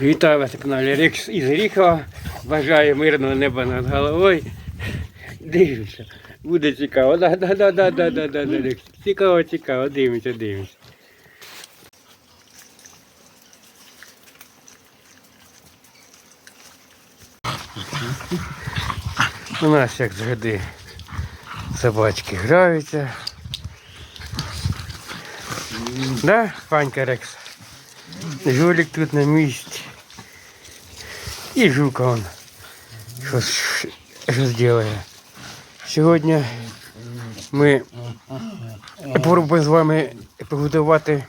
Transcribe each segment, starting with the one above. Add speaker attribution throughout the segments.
Speaker 1: Вітаю вас на каналі Рекс із Ріхова. Бажаю мирного неба над головою. Дивимося. Буде цікаво. Да, да, да, да, да, да, да, да, Цікаво, цікаво. Дивимося, дивимося. У нас, як завжди, собачки граються. Да, панька Рекс? Жулик тут на місці. І жука он. Щось делає. Сьогодні ми попробуємо з вами приготувати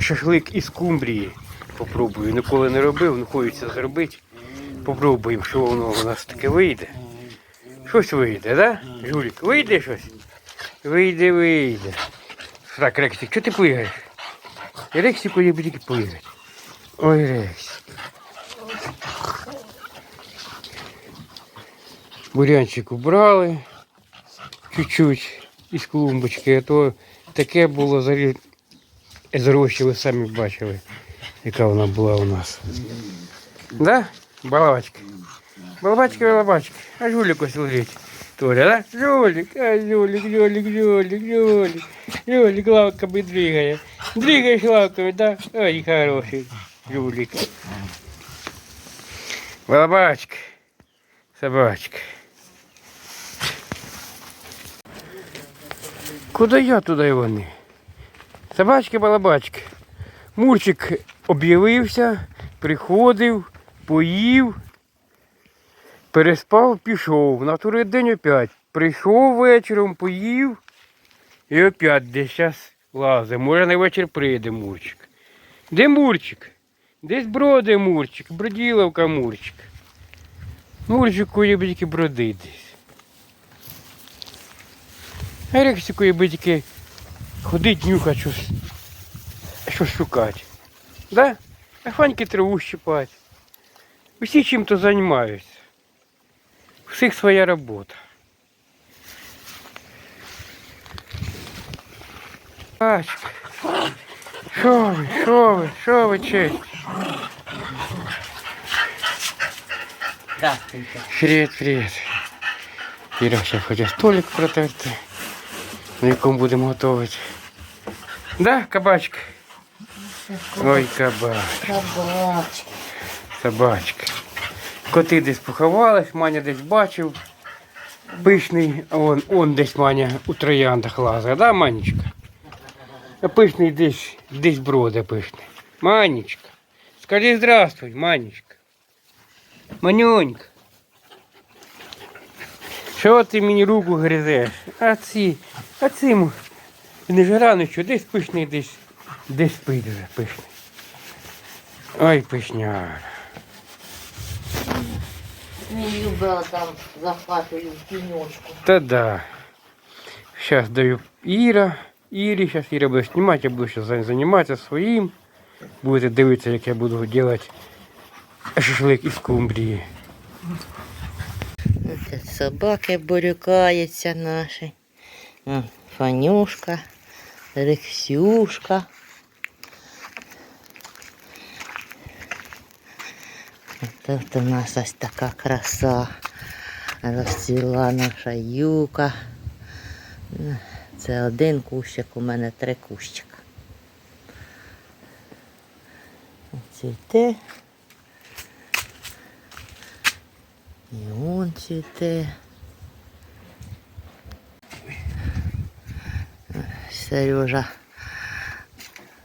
Speaker 1: шашлик із кумбрії. Попробую. Ніколи не робив, не хочеться зробити. Попробуємо, що воно у нас таке вийде. Щось вийде, да? Жулик, вийде щось? Вийде, вийде. Так, Рексик, що ти плигаєш? Рексику я буду плигати. Ой, Рексик. Бурянчик убрали чуть-чуть із клумбочки, а то таке було зарі... зрощі, ви самі бачили, яка вона була у нас. Да? Балабачка. Балабачка, балабачка. А жулик ось лежить. Толя, да? Жулик, а жулик, жулик, жулик, жулик. Жулик лавками двигає. Двигаешь лавками, да? Ой, хороший жулик. Балабачка. Собачка. Куди я, туди й вони? Собачки-балабачки. Мурчик об'явився, приходив, поїв, переспав, пішов. На другий день опять. Прийшов вечором, поїв і опять десь зараз лазить. Може на вечір прийде Мурчик. Де Мурчик? Десь броде Мурчик, броділовка Мурчик. Мурчику є тільки броди десь. А Рексику є тільки ходить нюхать щось, щось шукати. Да? А Фаньки траву щипать. Усі чим-то займаються. У всіх своя робота. Бачка. Що ви, що ви, що ви, честь?
Speaker 2: Здравствуйте.
Speaker 1: Привіт, привіт. Іра ще хоче столик протерти, На якому будемо готувати. Да, кабачка? Ой, кабак,
Speaker 2: Собачка.
Speaker 1: собачка. Коти десь поховались, Маня десь бачив. Пишний, он, он десь Маня у трояндах лазить, да, Манечка? А пишний десь, десь броде пишний. Манечка, скажи здравствуй, Манечка. Манюнька. Що ти мені руку гризеш? А ці, а цим не жара нічого, десь пишний, десь, десь спить вже пишний. Ой, пишняр.
Speaker 2: Не любила там за хатою в тіньочку.
Speaker 1: Та да. Сейчас даю Іра. Ірі, зараз Іра буде знімати, я буду зараз займатися своїм. Будете дивитися, як я буду робити шашлик із кумбрії.
Speaker 2: Собаки борюкаються наші. Фанюшка, Рексюшка. Тут у нас ось така краса. Розцвіла наша юка. Це один кущик, у мене три кущика. Цвіте. І он цвіте. Сережа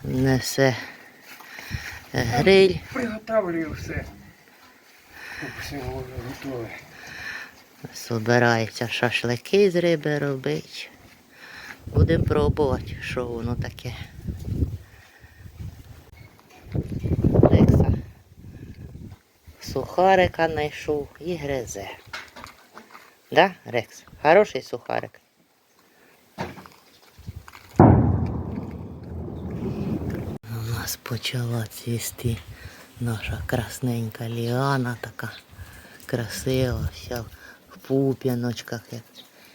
Speaker 2: несе гриль.
Speaker 1: Приготовлю все. Все вже готове.
Speaker 2: Собирається шашлики з риби робити. Будемо пробувати, що воно таке. Рекса сухарика знайшов і гризе. Да, Рекс? Хороший сухарик. У нас почала цвісти наша красненька ліана така красива, вся в пуп'яночках, як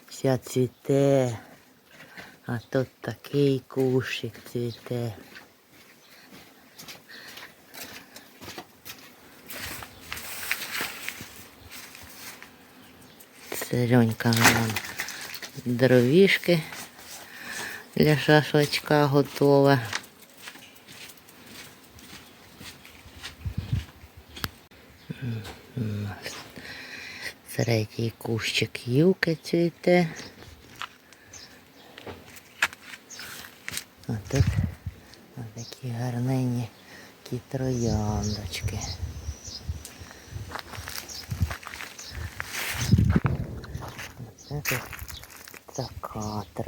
Speaker 2: вся цвіте. А тут такий кущик цвіте. Серенька нам дровішки для шашлачка нас Третій кущик юки цвіте. А тут гарненні такі трояндочки.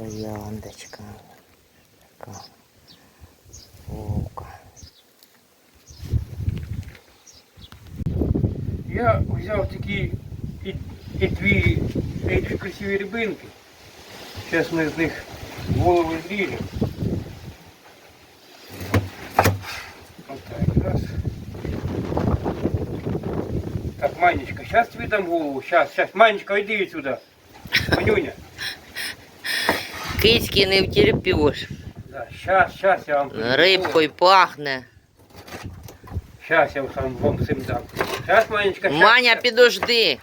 Speaker 2: така трояндочка. Така ока.
Speaker 1: Я взяв такі і, і дві, і дві красиві рибинки. Зараз ми з них голови зріжемо. Отак, раз. Так, Манечка, зараз тобі дам голову. Зараз, зараз. Манечка, йди відсюди. Манюня.
Speaker 2: Кицьки не.
Speaker 1: Да, зараз, зараз я вам принесу.
Speaker 2: Рибкою пахне.
Speaker 1: Зараз я вам, вам всім дам. Зараз, Манечка, щас,
Speaker 2: Маня,
Speaker 1: щас.
Speaker 2: підожди.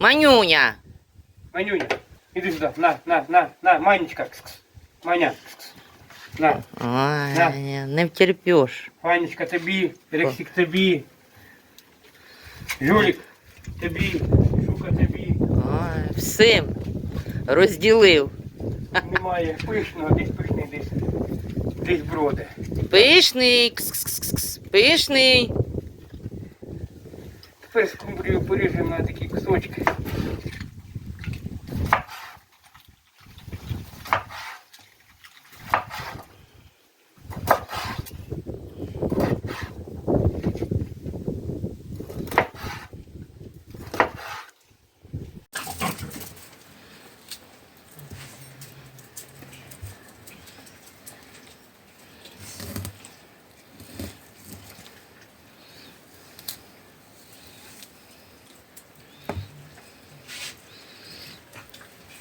Speaker 2: Манюня.
Speaker 1: Манюня, іди сюди. На, на, на, на, Манечка. Кс-кс. Маня. Кс-кс. На.
Speaker 2: Ой, не втерпеш.
Speaker 1: Ванечка тобі, Рексик тобі. Жулік тобі, Жука тобі.
Speaker 2: Ой, всім розділив.
Speaker 1: Немає пишного, десь пишний, десь, десь броди.
Speaker 2: Пишний, кс-кс-кс-кс, пишний.
Speaker 1: Тепер скумбрію поріжемо на такі кусочки.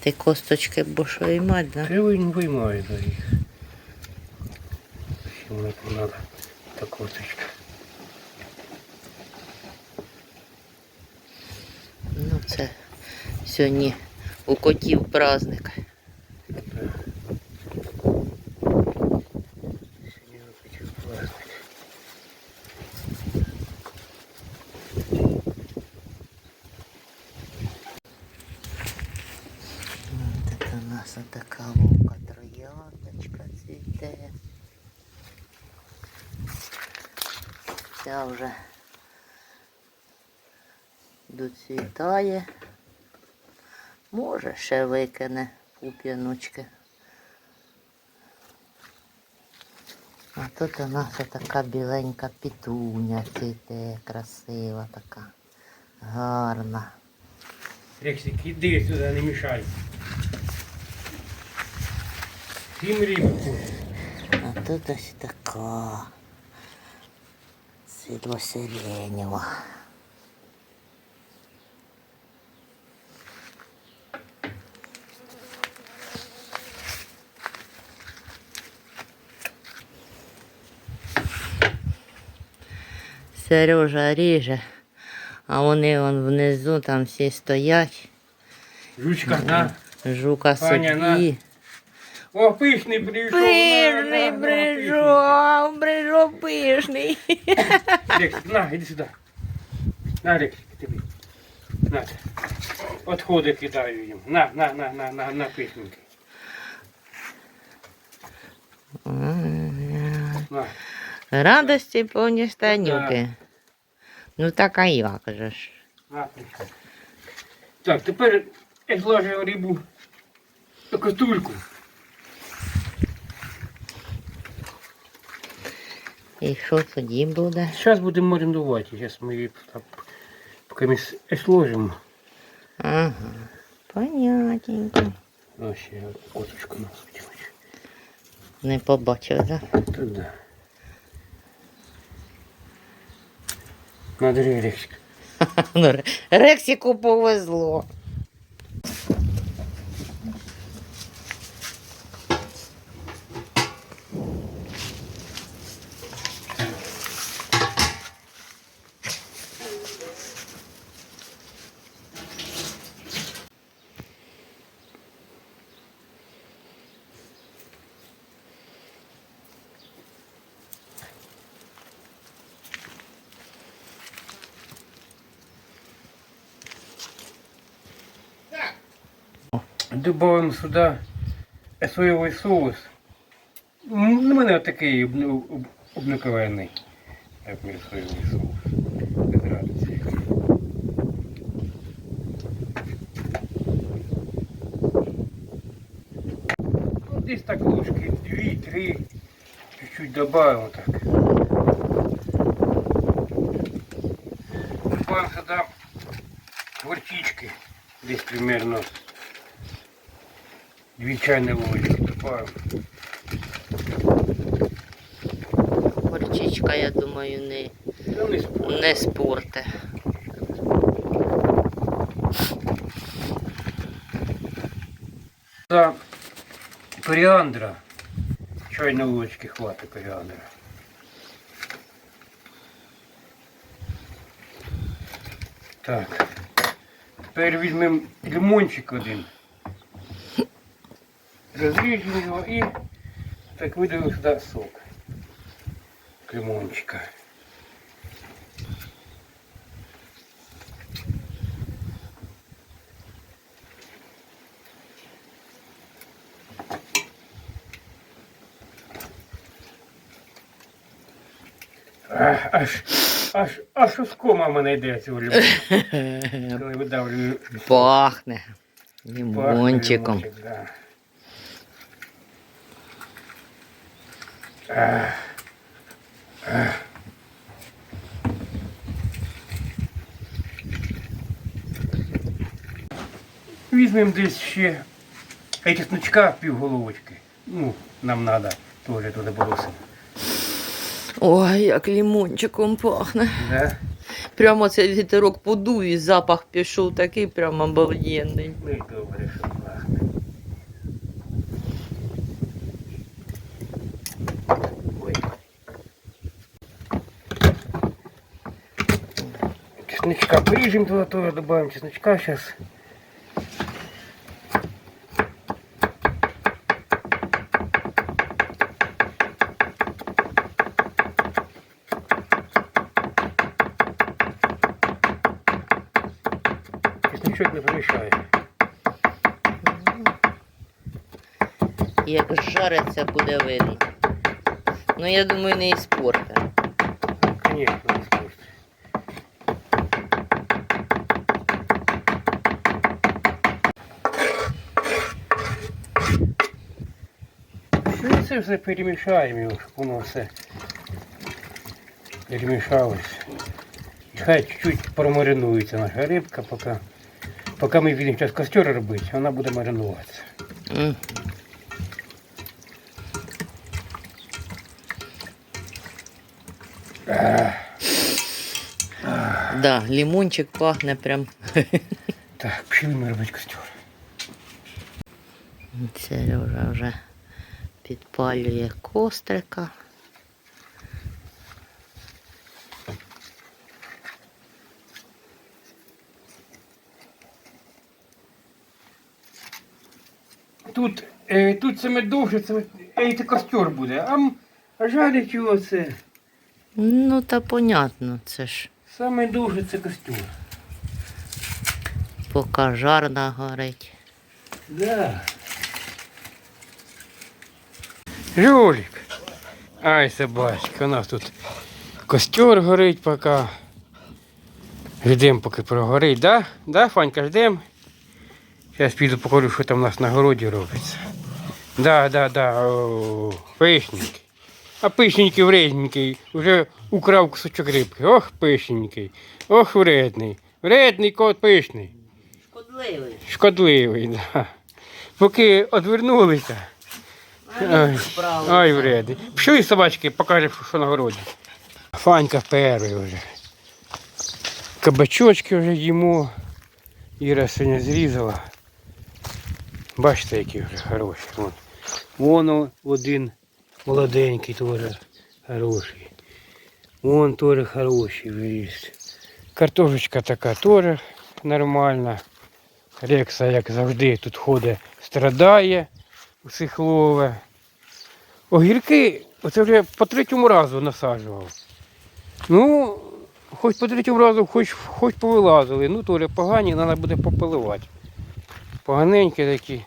Speaker 2: Ти косточки будеш виймати, да?
Speaker 1: Ти не виймає до їх. Там надо та косточка.
Speaker 2: Ну це сьогодні у котів праздник.
Speaker 1: Сьогодні я хочу праздник.
Speaker 2: От це у нас така вовка трояндочка цвіте. Ця вже доцвітає. Може ще викине пуп'яночки. А тут у нас така біленька пітуня цвіте, красива така, гарна.
Speaker 1: Рексик, іди сюди, не мішай. Всім рибку.
Speaker 2: А тут ось така світло-сиренєва. Сережа ріже, а вони вон внизу там всі стоять.
Speaker 1: Жучка, на.
Speaker 2: Жука
Speaker 1: Паня, на.
Speaker 2: собі.
Speaker 1: О, пишний прийшов. на,
Speaker 2: Пишний
Speaker 1: на, на,
Speaker 2: брижов, брижов пишний.
Speaker 1: Рексик, на, іди сюди. На, Рексик, тобі. На. Отходи кидаю їм. На, на, на, на, на, на пишненький. На.
Speaker 2: Радості повні штанюки. Ну так а як же ж?
Speaker 1: Так, тепер я зложив рибу в каструльку.
Speaker 2: І що тоді буде?
Speaker 1: Зараз будемо маринувати. Зараз ми її так, поки ми сложимо.
Speaker 2: Ага. Понятненько.
Speaker 1: Ось ще косточку насуть.
Speaker 2: Не побачив, так?
Speaker 1: Туди. Надри, Рексик.
Speaker 2: Ну, Ре- повезло.
Speaker 1: Добавимо сюди соєвий соус. М, У мене такий обну- об- обникновенний. Як мій соєвий соус. Без разниці. Ну, десь так ложки дві-три. Чуть-чуть добавимо так. Добавим сюда горчички. Десь примерно две чайные ложки добавим.
Speaker 2: Горчичка, я думаю, не,
Speaker 1: Ну, не спорт.
Speaker 2: не спорте.
Speaker 1: За коріандра. Чайної ложки хватить коріандра. Так. Тепер візьмемо лимончик один. Розріжемо його і так видавимо сюди сок. Лимончика. Ах, Аж, аж, аж ускома мене йде цього лимона. Коли видавлюю
Speaker 2: Пахне.
Speaker 1: пахне
Speaker 2: Лимончиком.
Speaker 1: лимончик, да. Візьмемо десь ще чесночка півголовочки. Ну, нам треба теж туди бросимо.
Speaker 2: Ой, як лимончиком пахне.
Speaker 1: Да?
Speaker 2: Прямо цей вітерок подув і запах пішов такий прямо обалденний.
Speaker 1: Ну і добре, Чесночка порежем туда тоже добавим чесночка сейчас. Чесночок не помешает.
Speaker 2: Як жариться, буде видно. Ну, я думаю, не іспорте.
Speaker 1: це все перемішаємо, його, щоб воно все перемішалось. І хай чуть-чуть промаринується наша рибка, поки, поки ми будемо зараз костер робити, вона буде маринуватися.
Speaker 2: М. Да, лимончик пахне прям.
Speaker 1: Так, пішли ми робити костер.
Speaker 2: Сережа вже підпалює кострика.
Speaker 1: Тут, е, тут саме довше, це, е, це костер буде, а, а жарить його це.
Speaker 2: Ну, та понятно, це ж
Speaker 1: Саме довше це костер.
Speaker 2: поки жар нагорить.
Speaker 1: Да. Жулик. Ай, собачка, у нас тут костер горить поки. Ждем, поки прогорить, да? Да, Фанька, ждем. Зараз піду покажу, що там у нас на городі робиться. Да, да, да, пишненький. А пишненький вредненький, вже украв кусочок рибки. Ох, пишненький. Ох, вредний. Вредний кот пишний.
Speaker 2: Шкодливий.
Speaker 1: Шкодливий, да. Поки одвернулися. Ай, вредний. Пішли із собачки, покаже, що на городі. Фанька перший вже. Кабачочки вже їмо. Іра сьогодні зрізала. Бачите, які вже хороші. Вон, Вон один молоденький теж хороший. Вон теж хороший виріс. Картошечка така теж нормальна. Рекса, як завжди, тут ходить, страдає, усіх. Огірки, оце вже по третьому разу насаджував. Ну, хоч по третьому разу, хоч, хоч повилазили, ну теж погані, треба буде попиливати. Поганенькі такі.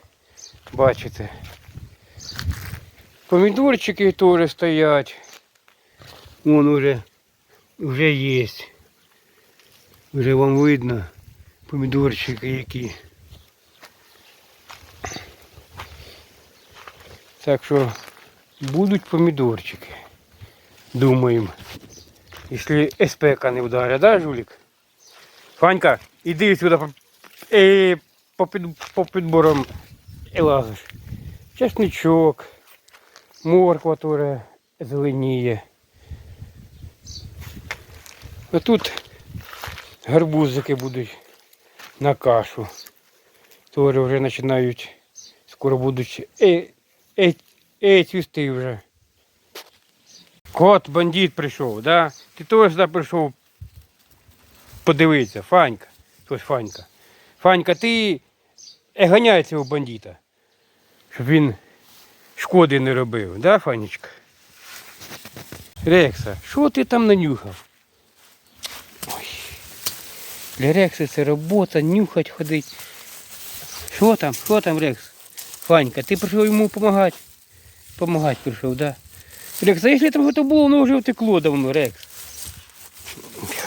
Speaker 1: Бачите. Помідорчики теж стоять. Вон уже, уже є. Вже вам видно помідорчики які. Так що будуть помідорчики. Думаємо. Якщо СПК не вдарить, да, жулік? Фанька, іди сюди по, е, під, по підборам і лазиш. Чесничок, морква теж зеленіє. А тут гарбузики будуть на кашу. Теж вже починають, скоро будуть е, е, е, цвісти вже. Кот, бандит прийшов, да? Ти теж сюди прийшов подивитися, Фанька. Ось Фанька. Фанька, ти е, ганяй цього бандита, щоб він шкоди не робив, да, Фанечка? Рекса, що ти там нанюхав? Ой. Для Рекса це робота, нюхать ходить. Що там? Що там, Рекс? Фанька, ти прийшов йому допомагати? Помагати прийшов, да? Рекс, а якщо там то було, воно вже втекло давно, Рекс.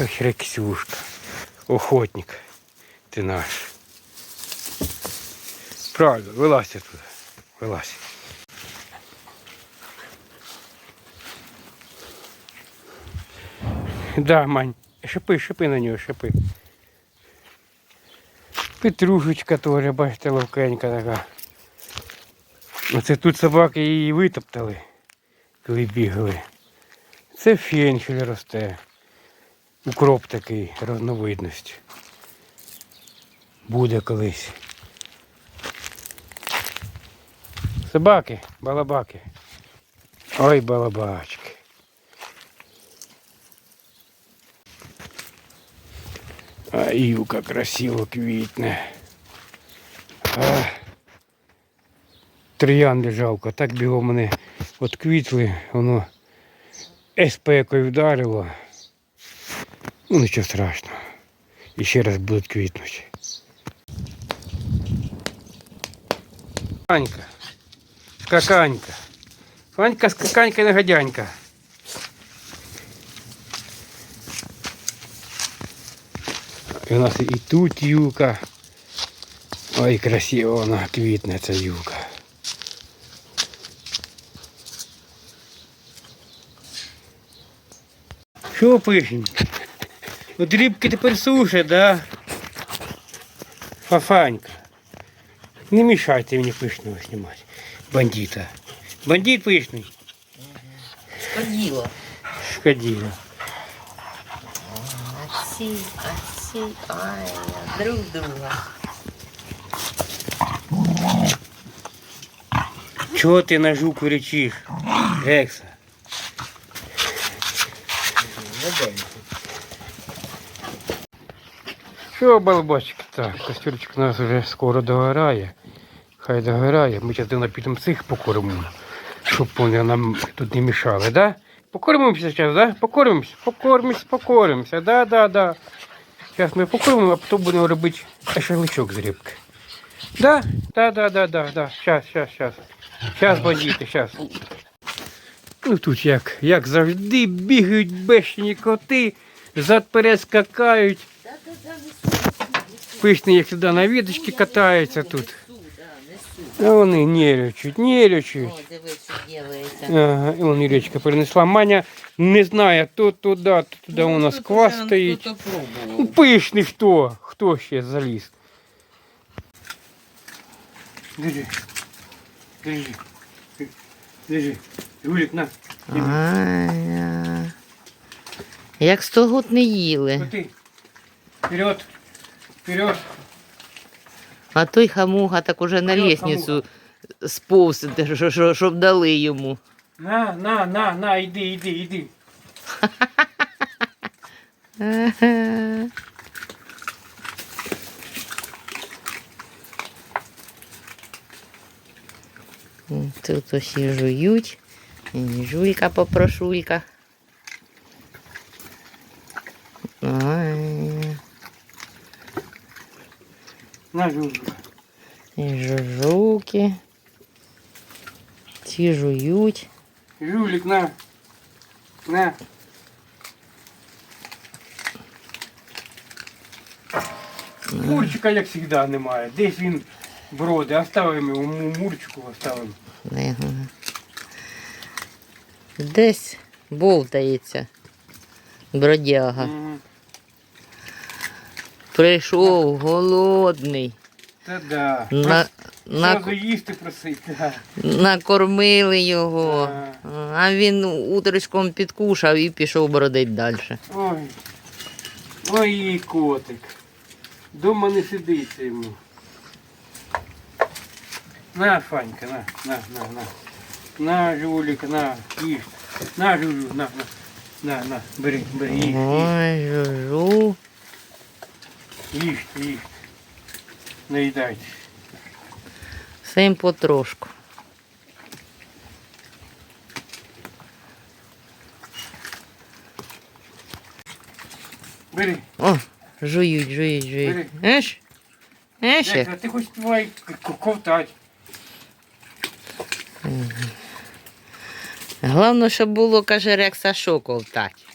Speaker 1: Ой, Рексюшка, охотник ти наш. Правильно, вилазь туди. Вилазь. Да, Мань, шипи, шипи на нього, шипи. Петрушечка теж, бачите, ловкенька така. Оце тут собаки її витоптали, коли бігали. Це фенхель росте. Укроп такий, разновидності. Буде колись. Собаки, балабаки. Ой, балабачки. А юка красиво квітне. А, троянди жалко, так біло мене от квітли, воно еспекою вдарило. Ну нічого страшного. І ще раз будуть квітнути. Фанька. Скаканька. Фанька, скаканька, негодянька. І у нас і тут юка. Ой, красиво вона квітне ця юка. Що пишемо? От рибки тепер сушать, да? Фафанька. Не мешайте мені пишного знімати. Бандита. Бандит пишний.
Speaker 2: Шкоділо.
Speaker 1: Шкоділа.
Speaker 2: Асі, асі, ай, друг друга.
Speaker 1: Чого ти на жуку речиш, Рекса? Що, балбачки? Так, костерчик у нас вже скоро догорає. Хай догорає. Ми зараз підемо цих покормимо, щоб вони нам тут не мішали, да? Покормимося зараз, да? Покормимося, покормимося, покормимося, да, да, да. Зараз ми покормимо, а потім будемо робити шашличок з рибки. Да, да, да, да, да, да. Щас, щас, щас. Щас, бандити, щас. Ну тут як, як завжди бігають бешені коти, зад перед скакають. Пишні, як сюди на віточки катаються тут. А вони
Speaker 2: що ділається.
Speaker 1: Ага, і вон Іречка перенесла. Маня не знає, то туди, то туди у нас квас стоїть. Ну, пишний хто? Хто ще заліз? Держи. Держи. Держи. Жулік, на.
Speaker 2: Ай, Як сто год не їли.
Speaker 1: Коти. Вперед. Вперед.
Speaker 2: А той хамуга так уже на
Speaker 1: Вперед,
Speaker 2: лестницю сповз, де- щоб дали йому.
Speaker 1: На, на, на, на, іди, іди, іди.
Speaker 2: Тут усі жують. І Жулька попрошулька.
Speaker 1: На, Жулік.
Speaker 2: І жужуки. Ці жують.
Speaker 1: Жулік, на. На. Мурчика, як завжди, немає. Десь він броди. Оставимо його му- мурчику, оставимо.
Speaker 2: Десь болтається. Бродяга. Прийшов голодний.
Speaker 1: Та да.
Speaker 2: На, на,
Speaker 1: їсти просить. Да.
Speaker 2: накормили його.
Speaker 1: Ага.
Speaker 2: А він утречком підкушав і пішов бродить далі.
Speaker 1: Ой. Ой, котик. Дома не сидиться йому. На, Фанька, на, на, на, на. На, Жулік, на, їж. На, Жулю, на, на. На, на, бери, бери, їж, їж,
Speaker 2: Ой, жужу.
Speaker 1: їж, їж. Наїдайте.
Speaker 2: Всім потрошку.
Speaker 1: Бери.
Speaker 2: О, жують, жують, жують. Еш? Еш? як?
Speaker 1: Дядька, ти хоч давай к- ковтать.
Speaker 2: Головне, щоб було, каже, Рекса що ковтать.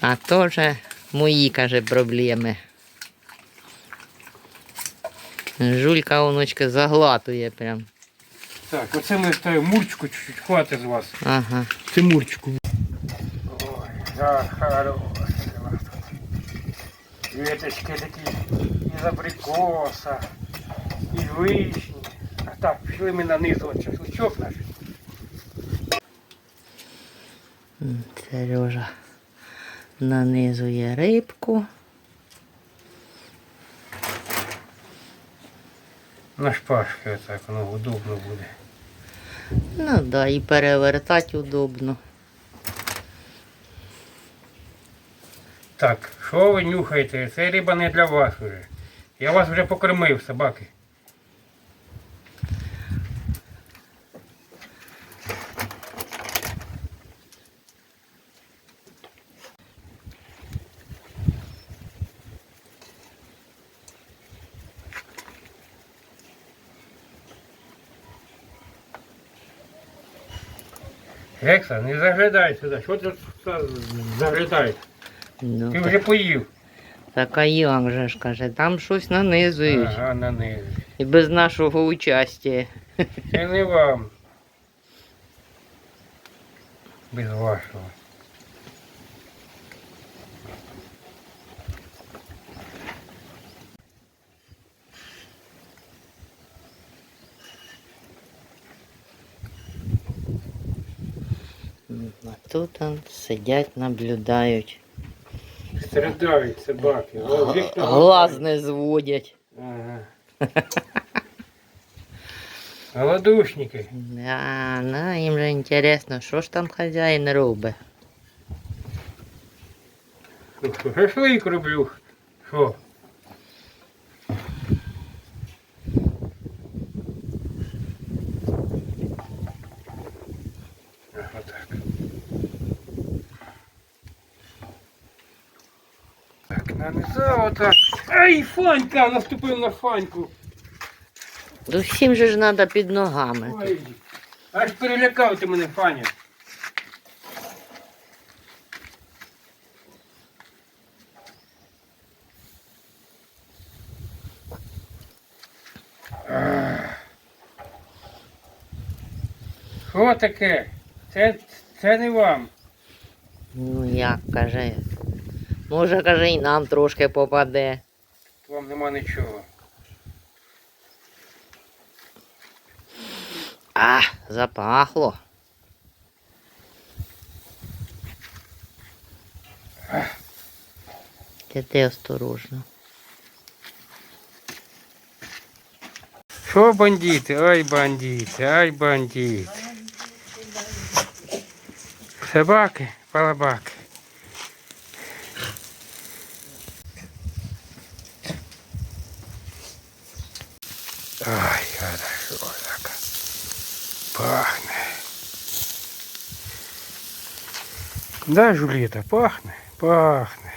Speaker 2: А то вже мої, каже, проблеми. Жулька онучка заглатує прям.
Speaker 1: Так, оце ми ставимо мурчику чуть-чуть, хватить з вас.
Speaker 2: Ага.
Speaker 1: Це мурчику. Ой, да, хороший у. Веточки такі із абрикоса, із вишні. А так, пішли ми на низ, от шашличок наш.
Speaker 2: М, Сережа нанизує рибку.
Speaker 1: На шпажки отак, воно удобно буде.
Speaker 2: Ну да, і перевертати удобно.
Speaker 1: Так, що ви нюхаєте? Це риба не для вас вже. Я вас вже покормив, собаки. Рекса, не заглядай сюди. Що ти заглядаєш?
Speaker 2: Ну,
Speaker 1: Ти
Speaker 2: так,
Speaker 1: вже поїв.
Speaker 2: так а як же ж каже, там щось нанизують.
Speaker 1: Ага, на низі.
Speaker 2: І без нашого участі.
Speaker 1: Це не вам. Без вашого.
Speaker 2: тут он сидять, наблюдають.
Speaker 1: Страдають собаки. О, вікна
Speaker 2: Глаз не зводять.
Speaker 1: Ага. Голодушники.
Speaker 2: Да, ну, їм же інтересно, що ж там хазяїн робить.
Speaker 1: Шашлик роблю. Що? Так, отак. Ай, Фанька! Наступив на Фаньку.
Speaker 2: Ну, всім же ж треба під ногами.
Speaker 1: Ой, аж перелякав ти мене, Фаня. Що таке? Це, це не вам.
Speaker 2: Ну як каже. Може, каже, і нам трошки попаде.
Speaker 1: Вам нема нічого.
Speaker 2: А, запахло. Ти ти осторожно.
Speaker 1: Що бандити? Ай бандити, ай бандити. Собаки, балабаки. Ай, хорошо так. Пахне. Да, Жуліта, пахне, пахне.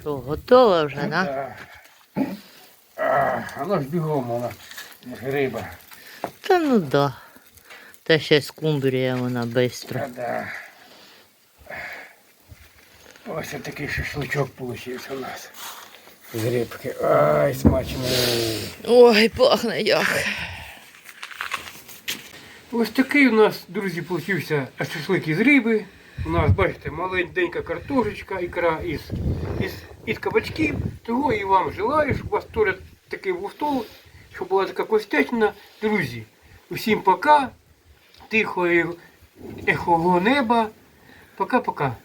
Speaker 2: Що, готова вже, да?
Speaker 1: Да. А, воно ж бігом, воно ж риба.
Speaker 2: Та ну да. Та ще скумбрія вона швидко.
Speaker 1: Та-да. Ось такий шашличок получився у нас. З рибки. Ай, смачний.
Speaker 2: Ой, пахне як.
Speaker 1: Ось такий у нас, друзі, получився шашлик із риби. У нас, бачите, маленька картошечка, ікра із, із, із кабачків. Того і вам желаю, щоб у вас теж такий був стол, щоб була така костячна. Друзі, усім пока, тихого ехого неба. Пока-пока.